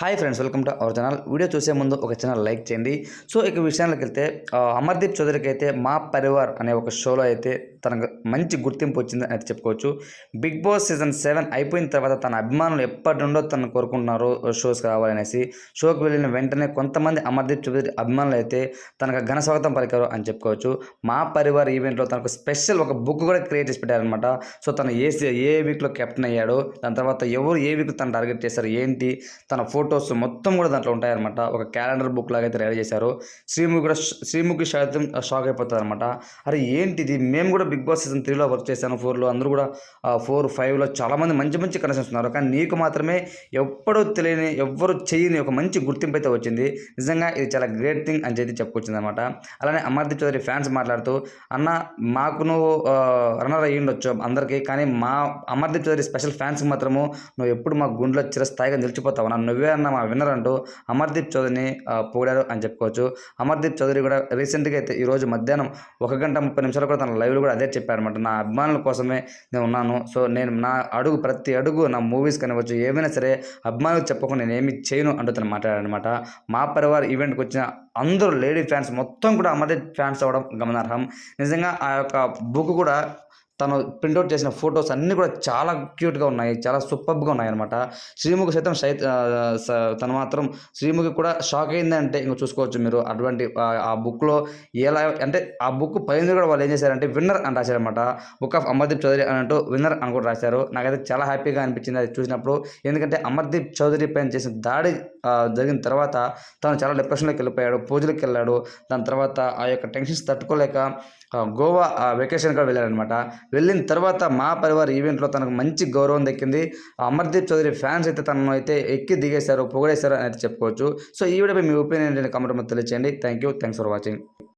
Hi friends welcome to our channel video చూసే ముందు ఒక ఛానల్ లైక్ చేయండి. సో ఇక విషయానికి వెళ్తే అమర్దీప్ చౌదరికి అయితే మా పరివార్ అనే ఒక షోలో అయితే తనకు మంచి గుర్తింపు వచ్చింది అని అయితే చెప్పుకోవచ్చు. బిగ్ బాస్ సీజన్ సెవెన్ అయిపోయిన తర్వాత తన అభిమానులు ఎప్పటి నుండో తను కోరుకుంటున్నారు షోస్ కావాలనేసి షోకి వెళ్ళిన వెంటనే కొంతమంది అమర్దీప్ చౌదరి అభిమానులు అయితే తనకు ఘన స్వాగతం పలికారు అని చెప్పుకోవచ్చు. మా పరివార్ ఈవెంట్లో తనకు స్పెషల్ ఒక బుక్ కూడా క్రియేట్ చేసి పెట్టారనమాట సో తను ఏ ఏ వీక్లో కెప్టెన్ అయ్యాడో దాని తర్వాత ఎవరు ఏ వీక్ తను టార్గెట్ చేశారు ఏంటి తన ఫోటో ఫొటోస్ మొత్తం కూడా దాంట్లో ఉంటాయన్నమాట. ఒక క్యాలెండర్ బుక్ లాగా అయితే రెడీ చేశారు. శ్రీముఖి కూడా శ్రీముఖి శాతం షాక్ అయిపోతుంది అనమాట అరే ఏంటిది? మేము కూడా బిగ్ బాస్ సీజన్ త్రీలో వర్క్ చేశాను ఫోర్లో. అందరూ కూడా ఫోర్ ఫైవ్లో చాలామంది మంచి మంచి కనెక్షన్స్ ఉన్నారు. కానీ నీకు మాత్రమే ఎప్పుడూ తెలియని ఎవ్వరు చేయని ఒక మంచి గుర్తింపు అయితే వచ్చింది. నిజంగా ఇది చాలా గ్రేట్ థింగ్ అని చెప్పి చెప్పుకొచ్చింది అనమాట అలానే అమర్దీప్ చౌదరి ఫ్యాన్స్ మాట్లాడుతూ అన్న మాకు నువ్వు రన్నర్ అయ్యి ఉండొచ్చు అందరికీ కానీ మా అమర్దీప్ చౌదరి స్పెషల్ ఫ్యాన్స్కి మాత్రము నువ్వు ఎప్పుడు మా గుండెలో చిరస్థాయిగా నిలిచిపోతావు. నా నువ్వే అన్న మా విన్నర్ అంటూ అమర్దీప్ చౌదరిని ఆ, పొగిడారు అని చెప్పుకోవచ్చు. అమర్దీప్ చౌదరి కూడా రీసెంట్గా అయితే ఈరోజు మధ్యాహ్నం ఒక గంట ముప్పై నిమిషాలు కూడా తన లైవ్లో కూడా అదే చెప్పారనమాట నా అభిమానుల కోసమే నేను ఉన్నాను. సో నేను నా అడుగు ప్రతి అడుగు నా మూవీస్ కానివ్వచ్చు ఏమైనా సరే అభిమానులకు చెప్పకుండా నేను ఏమి చేయను అంటూ తను మాట్లాడారనమాట మా పరివార్ ఈవెంట్కి వచ్చిన అందరూ లేడీ ఫ్యాన్స్ మొత్తం కూడా అమర్దీప్ ఫ్యాన్స్ అవ్వడం గమనార్హం. నిజంగా ఆ యొక్క బుక్ కూడా తను ప్రింట్అవుట్ చేసిన ఫొటోస్ అన్నీ కూడా చాలా క్యూట్గా ఉన్నాయి చాలా సూపర్గా ఉన్నాయి అనమాట శ్రీముఖి సైతం సై తను మాత్రం శ్రీముఖి కూడా షాక్ అయిందంటే ఇంక చూసుకోవచ్చు మీరు. అటువంటి ఆ- బుక్లో ఎలా అంటే ఆ బుక్ పైన కూడా వాళ్ళు ఏం చేశారంటే విన్నర్ అని రాశారనమాట బుక్ ఆఫ్ అమర్దీప్ చౌదరి అని అంటూ విన్నర్ అని కూడా రాశారు. నాకైతే చాలా హ్యాపీగా అనిపించింది అది చూసినప్పుడు. ఎందుకంటే అమర్దీప్ చౌదరి పైన చేసిన దాడి జరిగిన తర్వాత తను చాలా డిప్రెషన్లోకి వెళ్ళిపోయాడు పూజలకు వెళ్ళాడు. దాని తర్వాత ఆ యొక్క టెన్షన్స్ తట్టుకోలేక గోవా వెకేషన్ కూడా వెళ్ళారనమాట వెళ్ళిన తర్వాత మా పరివార్ ఈవెంట్లో తనకు మంచి గౌరవం దక్కింది. ఆ అమర్దీప్ చౌదరి ఫ్యాన్స్ అయితే తనను అయితే ఎక్కి దిగేశారు పొగడేశారు అని అయితే చెప్పుకోవచ్చు. సో ఈ వీడియోపై మీ ఒపీనియన్ ఏంటంటే తెలియచేయండి. Thank you thanks for watching